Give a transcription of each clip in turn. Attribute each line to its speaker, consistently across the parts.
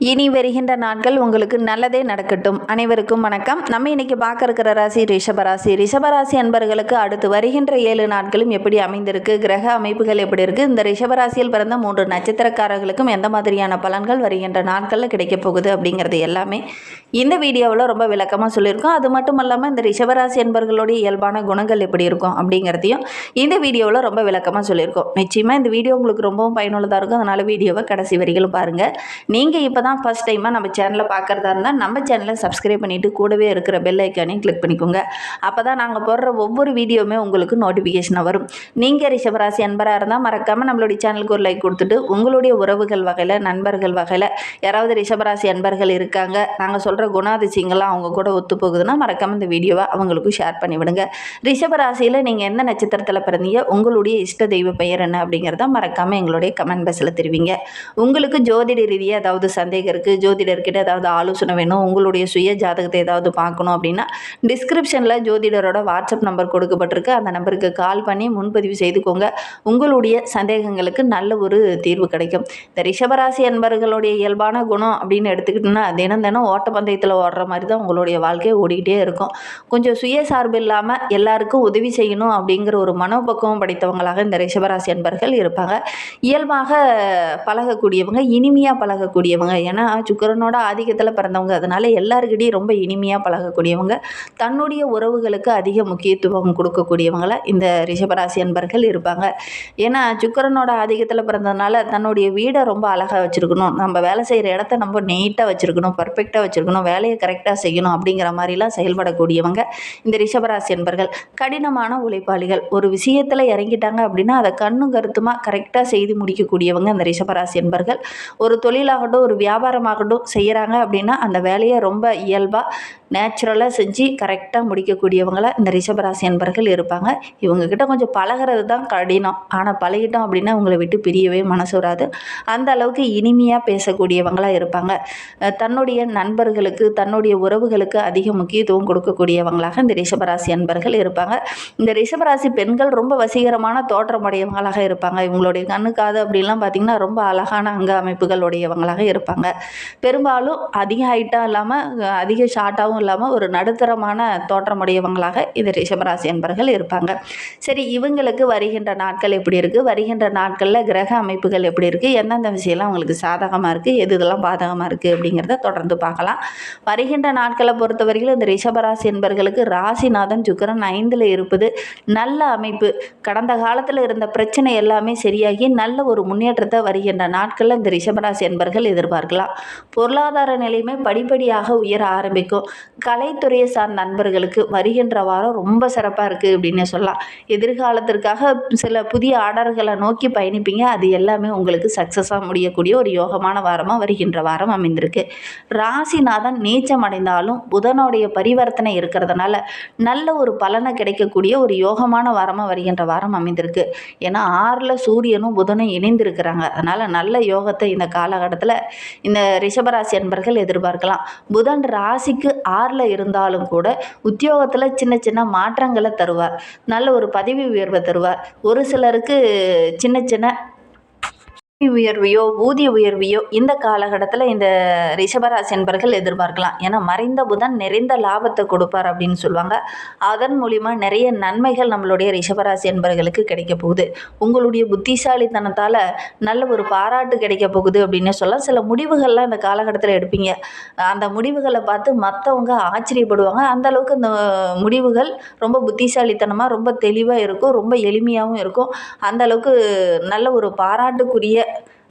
Speaker 1: இனி வருகின்ற நாட்கள் உங்களுக்கு நல்லதே நடக்கட்டும். அனைவருக்கும் வணக்கம். நம்ம இன்னைக்கு பார்க்க இருக்கிற ராசி ரிஷபராசி ரிஷபராசி அன்பர்களுக்கு அடுத்து வருகின்ற ஏழு நாட்களும் எப்படி அமைந்திருக்கு? கிரக அமைப்புகள் எப்படி இருக்கு? இந்த ரிஷபராசியில் பிறந்த மூன்று நட்சத்திரக்காரர்களுக்கும் எந்த மாதிரியான பலன்கள் வருகின்ற நாட்களில் கிடைக்கப் போகுது அப்படிங்கிறது எல்லாமே இந்த வீடியோவில் ரொம்ப விளக்கமாக சொல்லியிருக்கோம். அது மட்டும் இல்லாமல் இந்த ரிஷபராசி அன்பர்களுடைய இயல்பான குணங்கள் எப்படி இருக்கும் அப்படிங்கிறதையும் இந்த வீடியோவில் ரொம்ப விளக்கமாக சொல்லியிருக்கோம். நிச்சயமாக இந்த வீடியோ உங்களுக்கு ரொம்பவும் பயனுள்ளதாக இருக்கும். அதனால் வீடியோவை கடைசி வரிகளும் பாருங்கள் நீங்கள் இப்போ தான் ஃபஸ்ட் டைமாக நம்ம சேனலை பார்க்குறதா இருந்தால் நம்ம சேனலை சப்ஸ்கிரைப் பண்ணிவிட்டு கூடவே இருக்கிற பெல் ஐக்கானையும் கிளிக் பண்ணிக்கோங்க. அப்போ தான் நாங்கள் போடுற ஒவ்வொரு வீடியோவுமே உங்களுக்கு நோட்டிஃபிகேஷனாக வரும். நீங்கள் ரிஷபராசி அன்பராக இருந்தால் மறக்காமல் நம்மளுடைய சேனலுக்கு ஒரு லைக் கொடுத்துட்டு உங்களுடைய உறவுகள் வகையில் நண்பர்கள் வகையில் யாராவது ரிஷபராசி அன்பர்கள் இருக்காங்க நாங்கள் சொல்கிற குணாதிசயங்கள்லாம் அவங்க கூட ஒத்து போகுதுன்னா மறக்காமல் இந்த வீடியோவை அவங்களுக்கும் ஷேர் பண்ணிவிடுங்க ரிஷபராசியில் நீங்கள் எந்த நட்சத்திரத்தில் பிறந்தீங்க உங்களுடைய இஷ்ட தெய்வ பெயர் என்ன அப்படிங்கிறத மறக்காமல் எங்களுடைய கமெண்ட் பாக்ஸில் தெரிவிங்க. உங்களுக்கு ஜோதிட ரீதியாக ஏதாவது சந்தேகம் சந்தேகருக்கு ஜோதிடர்கிட்ட ஏதாவது ஆலோசனை வேணும் உங்களுடைய சுய ஜாதகத்தை ஏதாவது பார்க்கணும் அப்படின்னா டிஸ்கிரிப்ஷனில் ஜோதிடரோட வாட்ஸ்அப் நம்பர் கொடுக்கப்பட்டிருக்கு. அந்த நம்பருக்கு கால் பண்ணி முன்பதிவு செய்துக்கோங்க. உங்களுடைய சந்தேகங்களுக்கு நல்ல ஒரு தீர்வு கிடைக்கும். இந்த ரிஷபராசி அன்பர்களுடைய இயல்பான குணம் அப்படின்னு எடுத்துக்கிட்டோம்னா தினம் தினம் ஓட்டப்பந்தயத்தில் ஓடுற மாதிரி தான் உங்களுடைய வாழ்க்கையை ஓடிக்கிட்டே இருக்கும். கொஞ்சம் சுயசார்பு இல்லாமல் எல்லாருக்கும் உதவி செய்யணும் அப்படிங்கிற ஒரு மனோபக்குவம் படைத்தவங்களாக இந்த ரிஷபராசி என்பர்கள் இருப்பாங்க. இயல்பாக பழகக்கூடியவங்க இனிமையாக பழகக்கூடியவங்க ஏன்னா சுக்கரனோட ஆதிக்கத்தில் பிறந்தவங்க. அதனால் எல்லாருக்கிட்டையும் ரொம்ப இனிமையாக பழகக்கூடியவங்க. தன்னுடைய உறவுகளுக்கு அதிக முக்கியத்துவம் கொடுக்கக்கூடியவங்கள இந்த ரிஷபராசி அன்பர்கள் இருப்பாங்க. ஏன்னா சுக்கரனோட ஆதிக்கத்தில் பிறந்ததுனால தன்னுடைய வீடை ரொம்ப அழகாக வச்சுருக்கணும். நம்ம வேலை செய்கிற இடத்த நம்ம நீட்டாக வச்சுருக்கணும் பர்ஃபெக்டாக வச்சுருக்கணும் வேலையை கரெக்டாக செய்யணும் அப்படிங்கிற மாதிரிலாம் செயல்படக்கூடியவங்க இந்த ரிஷபராசி என்பர்கள் கடினமான உழைப்பாளிகள். ஒரு விஷயத்தில் இறங்கிட்டாங்க அப்படின்னா அதை கண்ணும் கருத்துமாக கரெக்டாக செய்து முடிக்கக்கூடியவங்க இந்த ரிஷபராசி என்பர்கள் ஒரு தொழிலாகட்டும் ஒரு வியாபாரமாகட்டும் செய்கிறாங்க அப்படின்னா அந்த வேலையை ரொம்ப இயல்பாக நேச்சுரலாக செஞ்சு கரெக்டாக முடிக்கக்கூடியவங்கள இந்த ரிஷபராசி என்பர்கள் இருப்பாங்க. இவங்கக்கிட்ட கொஞ்சம் பழகிறது தான் கடினம். ஆனால் பழகிட்டோம் அப்படின்னா இவங்களை விட்டு பிரியவே மனசு வராது. அந்த அளவுக்கு இனிமையாக பேசக்கூடியவங்களாக இருப்பாங்க. தன்னுடைய நண்பர்களுக்கு தன்னுடைய உறவுகளுக்கு அதிக முக்கியத்துவம் கொடுக்கக்கூடியவங்களாக இந்த ரிஷபராசி அன்பர்கள் இருப்பாங்க. இந்த ரிஷபராசி பெண்கள் ரொம்ப வசீகரமான தோற்றமுடையவங்களாக இருப்பாங்க. இவங்களுடைய கண்ணு காது அப்படிலாம் பார்த்திங்கன்னா ரொம்ப அழகான அங்க அமைப்புகள் உடையவங்களாக இருப்பாங்க. பெரும்பாலும் அதிக ஹைட்டாக இல்லாமல் அதிக ஷார்ட்டாகவும் இல்லாமல் ஒரு நடுத்தரமான தோற்றமுடையவங்களாக இது ரிஷபராசி என்பர்கள் இருப்பாங்க. சரி இவங்களுக்கு வருகின்ற நாட்கள் எப்படி இருக்குது வருகின்ற நாட்களில் கிரக அமைப்புகள் எப்படி இருக்குது எந்தெந்த விஷயம்லாம் அவங்களுக்கு சாதகமாக இருக்குது எது இதெல்லாம் பாதகமாக இருக்குது அப்படிங்கிறத தொடர்ந்து பார்க்கலாம். வருகின்ற நாட்களை பொறுத்தவரையிலும் இந்த ரிஷபராசி என்பர்களுக்கு ராசிநாதன் சுக்கிரன் ஐந்தில் இருப்பது நல்ல அமைப்பு. கடந்த காலத்தில் இருந்த பிரச்சனை எல்லாமே சரியாகி நல்ல ஒரு முன்னேற்றத்தை வருகின்ற நாட்களில் இந்த ரிஷபராசி என்பர்கள் எதிர்பார்க்கலாம். பொருளாதார நிலையுமே படிப்படியாக உயர ஆரம்பிக்கும். கலைத்துறையை சார்ந்த நண்பர்களுக்கு வருகின்ற வாரம் ரொம்ப சிறப்பாக இருக்குது அப்படின்னு சொல்லலாம். எதிர்காலத்திற்காக சில புதிய ஆர்டர்களை நோக்கி பயணிப்பீங்க. அது எல்லாமே உங்களுக்கு சக்ஸஸாக முடியக்கூடிய ஒரு யோகமான வாரமாக வருகின்ற வாரம் அமைந்திருக்கு. ராசிநாதன் நீச்சம் அடைந்தாலும் புதனுடைய பரிவர்த்தனை இருக்கிறதுனால நல்ல ஒரு பலனை கிடைக்கக்கூடிய ஒரு யோகமான வாரமாக வருகின்ற வாரம் அமைந்திருக்கு. ஏன்னா ஆறில் சூரியனும் புதனும் இணைந்திருக்கிறாங்க. அதனால் நல்ல யோகத்தை இந்த காலகட்டத்தில் இந்த ரிஷபராசி அன்பர்கள் எதிர்பார்க்கலாம். புதன் ராசிக்கு ஆறில் இருந்தாலும் கூட உத்தியோகத்தில் சின்ன சின்ன மாற்றங்களை தருவார். நல்ல ஒரு பதவி உயர்வை தருவார். ஒரு சிலருக்கு சின்ன சின்ன உயர்வையோ ஊதிய உயர்வையோ இந்த காலகட்டத்தில் இந்த ரிஷபராசி என்பர்கள் எதிர்பார்க்கலாம். ஏன்னா மறைந்த புதன் நிறைந்த லாபத்தை கொடுப்பார் அப்படின்னு சொல்லுவாங்க. அதன் மூலிமா நிறைய நன்மைகள் நம்மளுடைய ரிஷபராசி என்பர்களுக்கு கிடைக்க போகுது. உங்களுடைய புத்திசாலித்தனத்தால் நல்ல ஒரு பாராட்டு கிடைக்க போகுது அப்படின்னு சொல்லலாம். சில முடிவுகள்லாம் இந்த காலகட்டத்தில் எடுப்பீங்க. அந்த முடிவுகளை பார்த்து மற்றவங்க ஆச்சரியப்படுவாங்க. அந்த அளவுக்கு இந்த முடிவுகள் ரொம்ப புத்திசாலித்தனமாக ரொம்ப தெளிவாக இருக்கும். ரொம்ப எளிமையாகவும் இருக்கும். அந்த அளவுக்கு நல்ல ஒரு பாராட்டுக்குரிய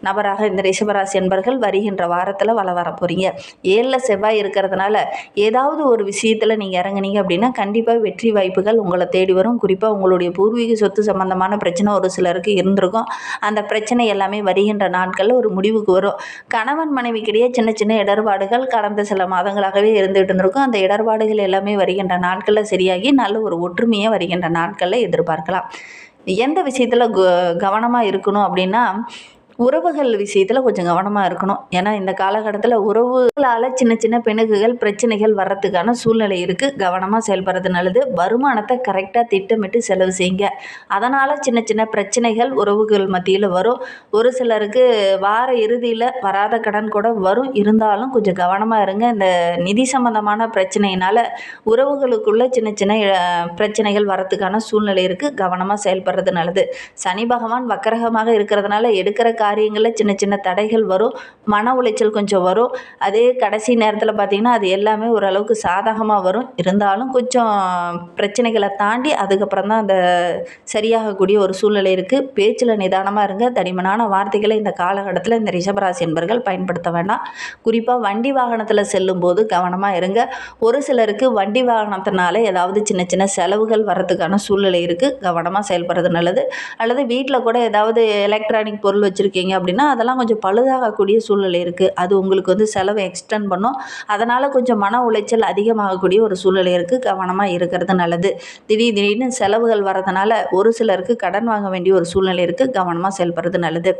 Speaker 1: நபராக இந்த ரிஷபராசி என்பர்கள் வருகின்ற வாரத்தில் வள வர போகிறீங்க ஏழில் செவ்வாய் இருக்கிறதுனால ஏதாவது ஒரு விஷயத்தில் நீங்கள் இறங்குனீங்க அப்படின்னா கண்டிப்பாக வெற்றி வாய்ப்புகள் உங்களை தேடி வரும். குறிப்பாக உங்களுடைய பூர்வீக சொத்து சம்பந்தமான பிரச்சனை ஒரு சிலருக்கு இருந்திருக்கும். அந்த பிரச்சனை எல்லாமே வருகின்ற நாட்களில் ஒரு முடிவுக்கு வரும். கணவன் மனைவிக்கிடையே சின்ன சின்ன இடர்பாடுகள் கடந்த சில மாதங்களாகவே இருந்துகிட்டு இருந்திருக்கும். அந்த இடர்பாடுகள் எல்லாமே வருகின்ற நாட்களில் சரியாகி நல்ல ஒரு ஒற்றுமையை வருகின்ற நாட்களில் எதிர்பார்க்கலாம். எந்த விஷயத்தில் க கவனமாக இருக்கணும் அப்படின்னா உறவுகள் விஷயத்தில் கொஞ்சம் கவனமாக இருக்கணும். ஏன்னா இந்த காலகட்டத்தில் உறவுகளால் சின்ன சின்ன பிணக்குகள் பிரச்சனைகள் வர்றதுக்கான சூழ்நிலை இருக்குது கவனமாக செயல்படுறது நல்லது. வருமானத்தை கரெக்டாக திட்டமிட்டு செலவு செய்யுங்க. அதனால் சின்ன சின்ன பிரச்சனைகள் உறவுகள் மத்தியில் வரும். ஒரு சிலருக்கு வார இறுதியில் வராத கடன் கூட வரும். இருந்தாலும் கொஞ்சம் கவனமாக இருங்க. இந்த நிதி சம்பந்தமான பிரச்சனையினால் உறவுகளுக்குள்ள சின்ன சின்ன பிரச்சனைகள் வரத்துக்கான சூழ்நிலை இருக்குது கவனமாக செயல்படுறது நல்லது. சனி பகவான் வக்கரகமாக இருக்கிறதுனால எடுக்கிற காரியங்களில் சின்ன சின்ன தடைகள் வரும் மன உளைச்சல் கொஞ்சம் வரும். அதே கடைசி நேரத்தில் பார்த்திங்கன்னா அது எல்லாமே ஓரளவுக்கு சாதகமாக வரும். இருந்தாலும் கொஞ்சம் பிரச்சனைகளை தாண்டி அதுக்கப்புறம் தான் அந்த சரியாகக்கூடிய ஒரு சூழ்நிலை இருக்குது பேச்சில் நிதானமாக இருங்க. தனிமனான வார்த்தைகளை இந்த காலகட்டத்தில் இந்த ரிஷபராசி என்பர்கள் பயன்படுத்த வேண்டாம். குறிப்பாக வண்டி வாகனத்தில் செல்லும்போது கவனமாக இருங்க. ஒரு சிலருக்கு வண்டி வாகனத்தினால ஏதாவது சின்ன சின்ன செலவுகள் வரதுக்கான சூழ்நிலை இருக்குது கவனமாக செயல்படுறது நல்லது. அல்லது வீட்டில் கூட ஏதாவது எலக்ட்ரானிக் பொருள் வச்சுருக்கீங்க அப்படின்னா அதெல்லாம் கொஞ்சம் பழுதாகக்கூடிய சூழ்நிலை இருக்குது அது உங்களுக்கு வந்து செலவை எக்ஸ்டெண்ட் பண்ணும். அதனால் கொஞ்சம் மன உளைச்சல் அதிகமாகக்கூடிய ஒரு சூழ்நிலை இருக்குது கவனமாக இருக்கிறது நல்லது. திடீர் திடீர்னு செலவுகள் வரதுனால ஒரு சிலருக்கு கடன் வாங்க வேண்டிய ஒரு சூழ்நிலை இருக்குது கவனமாக செயல்படுறது நல்லது.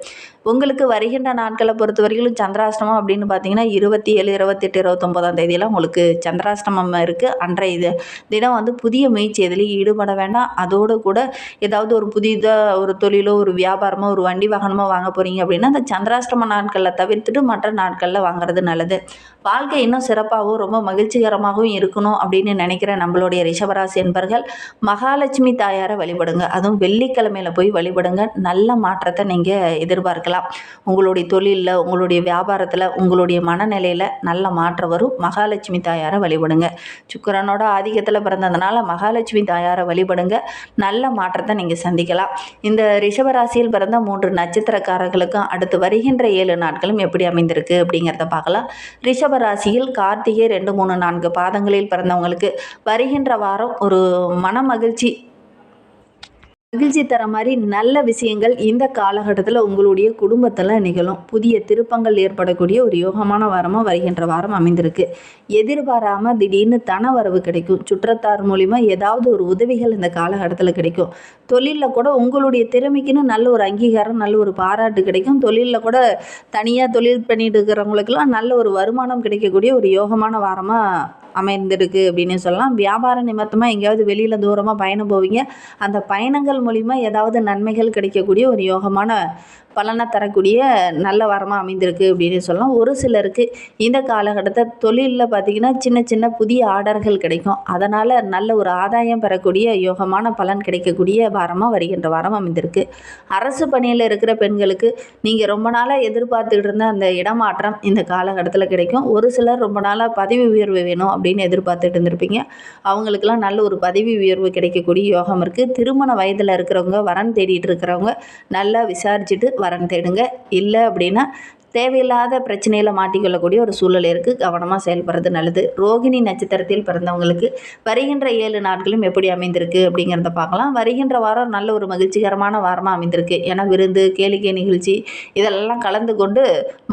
Speaker 1: உங்களுக்கு வருகின்ற நாட்களை பொறுத்த வரைக்கும் சந்திராஷ்டமம் அப்படின்னு பார்த்தீங்கன்னா இருபத்தி ஏழு இருபத்தெட்டு இருபத்தொம்போதாம் தேதியெல்லாம் உங்களுக்கு சந்திராஷ்டமம் இருக்குது அன்றைய இது தினம் வந்து புதிய முயற்சி எதுலேயும் ஈடுபட வேண்டாம். அதோடு கூட ஏதாவது ஒரு புதிதாக ஒரு தொழிலோ ஒரு வியாபாரமோ ஒரு வண்டி வாகனமோ வாங்க போகிறீங்க அப்படின்னா அந்த சந்திராஷ்டம நாட்களில் தவிர்த்துட்டு மற்ற நாட்களில் வாங்குறது நல்லது. வாழ்க்கை இன்னும் சிறப்பாகவும் ரொம்ப மகிழ்ச்சிகரமாகவும் இருக்கணும் அப்படின்னு நினைக்கிற நம்மளுடைய ரிஷபராசி என்பர்கள் மகாலட்சுமி தாயாரை வழிபடுங்க. அதுவும் வெள்ளிக்கிழமையில போய் வழிபடுங்க. நல்ல மாற்றத்தை நீங்கள் எதிர்பார்க்கலாம். உங்களுடைய தொழிலில் உங்களுடைய வியாபாரத்தில் உங்களுடைய மனநிலையில் நல்ல மாற்றம் வரும். மகாலட்சுமி தாயாரை வழிபடுங்க. சுக்கரனோட ஆதிக்கத்தில் பிறந்ததுனால மகாலட்சுமி தாயாரை வழிபடுங்க. நல்ல மாற்றத்தை நீங்கள் சந்திக்கலாம். இந்த ரிஷபராசியில் பிறந்த மூன்று நட்சத்திரக்காரர்களுக்கும் அடுத்து வருகின்ற ஏழு நாட்களும் எப்படி அமைந்திருக்கு அப்படிங்கிறத பார்க்கலாம். ரிஷப ராசியில் கார்த்திகை ரெண்டு மூணு நான்கு பாதங்களில் பிறந்தவங்களுக்கு வருகின்ற வாரம் ஒரு மன மகிழ்ச்சி மகிழ்ச்சி தர மாதிரி நல்ல விஷயங்கள் இந்த காலகட்டத்தில் உங்களுடைய குடும்பத்தில் நிகழும். புதிய திருப்பங்கள் ஏற்படக்கூடிய ஒரு யோகமான வாரமாக வருகின்ற வாரம் அமைந்திருக்கு. எதிர்பாராமல் திடீர்னு தன வரவு கிடைக்கும். சுற்றத்தார் மூலிமா ஏதாவது ஒரு உதவிகள் இந்த காலகட்டத்தில் கிடைக்கும். தொழிலில் கூட உங்களுடைய திறமைக்குன்னு நல்ல ஒரு அங்கீகாரம் நல்ல ஒரு பாராட்டு கிடைக்கும். தொழிலில் கூட தனியாக தொழில் பண்ணிட்டு இருக்கிறவங்களுக்கெல்லாம் நல்ல ஒரு வருமானம் கிடைக்கக்கூடிய ஒரு யோகமான வாரமாக அமைந்திருக்கு அப்படின்னு சொல்லலாம். வியாபார நிமித்தமாக எங்கேயாவது வெளியில் தூரமாக பயணம் போவீங்க. அந்த பயணங்கள் மூலிமா ஏதாவது நன்மைகள் கிடைக்கக்கூடிய ஒரு யோகமான பலனை தரக்கூடிய நல்ல வாரமாக அமைந்திருக்கு அப்படின்னு சொல்லலாம். ஒரு சிலருக்கு இந்த காலகட்டத்தை தொழிலில் பார்த்திங்கன்னா சின்ன சின்ன புதிய ஆர்டர்கள் கிடைக்கும். அதனால் நல்ல ஒரு ஆதாயம் பெறக்கூடிய யோகமான பலன் கிடைக்கக்கூடிய வாரமாக வருகின்ற வாரம் அமைந்திருக்கு. அரசு பணியில் இருக்கிற பெண்களுக்கு நீங்கள் ரொம்ப நாளாக எதிர்பார்த்துக்கிட்டு இருந்த அந்த இடமாற்றம் இந்த காலகட்டத்தில் கிடைக்கும். ஒரு சிலர் ரொம்ப நாளாக பதவி உயர்வு வேணும் அப்படின்னு எதிர்பார்த்துட்டு இருந்திருப்பீங்க. அவங்களுக்கெல்லாம் நல்ல ஒரு பதவி உயர்வு கிடைக்கக்கூடிய யோகம் இருக்குது திருமண வயதில் இருக்கிறவங்க வரன் தேடிட்டு இருக்கிறவங்க நல்லா விசாரிச்சுட்டு வரன் தேடுங்க. இல்லை அப்படின்னா தேவையில்லாத பிரச்சனையில் மாட்டிக்கொள்ளக்கூடிய ஒரு சூழல் இருக்குது கவனமாக செயல்படுறது நல்லது. ரோகிணி நட்சத்திரத்தில் பிறந்தவங்களுக்கு வருகின்ற ஏழு நாட்களும் எப்படி அமைந்திருக்கு அப்படிங்கிறத பார்க்கலாம். வருகின்ற வாரம் நல்ல ஒரு மகிழ்ச்சிகரமான வாரமாக அமைந்திருக்கு. ஏன்னா விருந்து கேளிக்கை நிகழ்ச்சி இதெல்லாம் கலந்து கொண்டு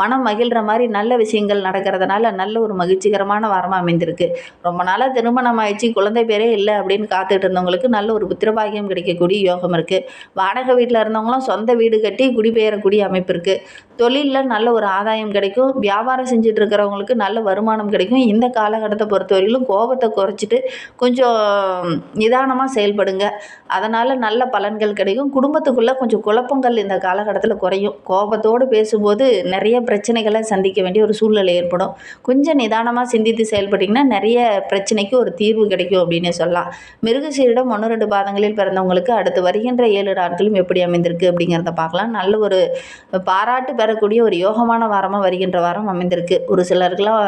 Speaker 1: மனம் மகிழ்கிற மாதிரி நல்ல விஷயங்கள் நடக்கிறதுனால நல்ல ஒரு மகிழ்ச்சிகரமான வாரமாக அமைந்திருக்கு. ரொம்ப நாளாக திருமணம் ஆயிடுச்சு. குழந்தை பேரே இல்லை அப்படின்னு காத்துட்டு இருந்தவங்களுக்கு நல்ல ஒரு புத்திரபாகியம் கிடைக்கக்கூடிய யோகம் இருக்குது வாடகை வீட்டில் இருந்தவங்களும் சொந்த வீடு கட்டி குடிபெயரக்கூடிய அமைப்பு இருக்குது தொழிலில் நல்ல ஒரு ஆதாயம் கிடைக்கும். வியாபாரம் செஞ்சுட்டு இருக்கிறவங்களுக்கு நல்ல வருமானம் கிடைக்கும். இந்த காலகட்டத்தை பொறுத்தவரையிலும் கோபத்தை குறைச்சிட்டு கொஞ்சம் நிதானமாக செயல்படுங்க. அதனால் நல்ல பலன்கள் கிடைக்கும். குடும்பத்துக்குள்ளே கொஞ்சம் குழப்பங்கள் இந்த காலகட்டத்தில் குறையும். கோபத்தோடு பேசும்போது நிறைய பிரச்சனைகளை சந்திக்க வேண்டிய ஒரு சூழ்நிலை ஏற்படும். கொஞ்சம் நிதானமாக சிந்தித்து செயல்பட்டிங்கன்னா நிறைய பிரச்சனைக்கு ஒரு தீர்வு கிடைக்கும் அப்படின்னு சொல்லலாம். மிருகசீரிடம் ஒன்று ரெண்டு பாதங்களில் பிறந்தவங்களுக்கு அடுத்து வருகின்ற ஏழு நாட்களும் எப்படி அமைந்திருக்கு அப்படிங்கிறத பார்க்கலாம். நல்ல ஒரு பாராட்டு பெற தரக்கூடிய ஒரு யோகமான வாரமாக வருகின்ற வாரம் அமைந்திருக்கு. ஒரு சிலருக்கெல்லாம்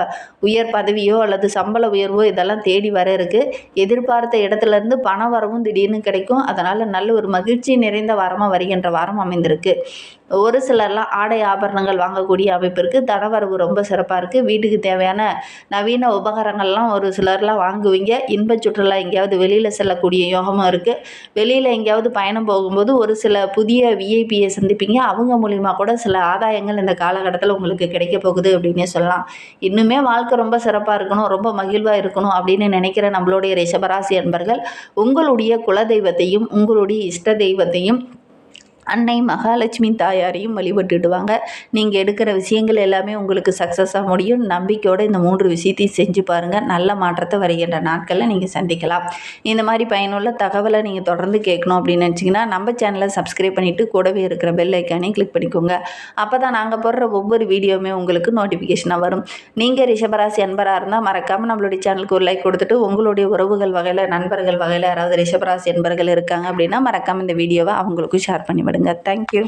Speaker 1: உயர் பதவியோ அல்லது சம்பள உயர்வோ இதெல்லாம் தேடி வர இருக்குது எதிர்பார்த்த இடத்துல இருந்து பண வரவும் திடீர்னு கிடைக்கும். அதனால் நல்ல ஒரு மகிழ்ச்சி நிறைந்த வாரமாக வருகின்ற வாரம் அமைந்திருக்கு. ஒரு சிலர்லாம் ஆடை ஆபரணங்கள் வாங்கக்கூடிய அமைப்பு இருக்குது தனவரவு ரொம்ப சிறப்பாக இருக்குது வீட்டுக்கு தேவையான நவீன உபகரணங்கள்லாம் ஒரு சிலர்லாம் வாங்குவீங்க. இன்ப சுற்றுலா எங்கேயாவது வெளியில் செல்லக்கூடிய யோகமும் இருக்குது வெளியில் எங்கேயாவது பயணம் போகும்போது ஒரு சில புதிய விஐபியை சந்திப்பீங்க. அவங்க மூலிமா கூட சில ஆதாயங்கள் இந்த காலகட்டத்தில் உங்களுக்கு கிடைக்க போகுது அப்படின்னே சொல்லலாம். இன்னுமே வாழ்க்கை ரொம்ப சிறப்பாக இருக்கணும். ரொம்ப மகிழ்வாக இருக்கணும் அப்படின்னு நினைக்கிற நம்மளுடைய ரிஷபராசி அன்பர்கள் உங்களுடைய குலதெய்வத்தையும் உங்களுடைய இஷ்ட தெய்வத்தையும் அன்னை மகாலட்சுமி தாயாரையும் வழிபட்டுடுவாங்க. நீங்கள் எடுக்கிற விஷயங்கள் எல்லாமே உங்களுக்கு சக்ஸஸாக முடியும். நம்பிக்கையோடு இந்த மூன்று விஷயத்தையும் செஞ்சு பாருங்கள் நல்ல மாற்றத்தை வருகின்ற நாட்களில் நீங்கள் சந்திக்கலாம். இந்த மாதிரி பயனுள்ள தகவலை நீங்கள் தொடர்ந்து கேட்கணும் அப்படின்னு நினச்சிங்கன்னா நம்ம சேனலை சப்ஸ்கிரைப் பண்ணிவிட்டு கூடவே இருக்கிற பெல் ஐக்கானே கிளிக் பண்ணிக்கோங்க. அப்போ தான் நாங்கள் போடுற ஒவ்வொரு வீடியோவுமே உங்களுக்கு நோட்டிஃபிகேஷனாக வரும். நீங்கள் ரிஷபராசி அன்பராக இருந்தால் மறக்காமல் நம்மளுடைய சேனலுக்கு ஒரு லைக் கொடுத்துட்டு உங்களுடைய உறவுகள் வகையில் நண்பர்கள் வகையில் யாராவது ரிஷபராசி அன்பர்கள் இருக்காங்க அப்படின்னா மறக்காமல் இந்த வீடியோவை அவங்களுக்கும் ஷேர் பண்ணி விடுங்க தேங்க்யூ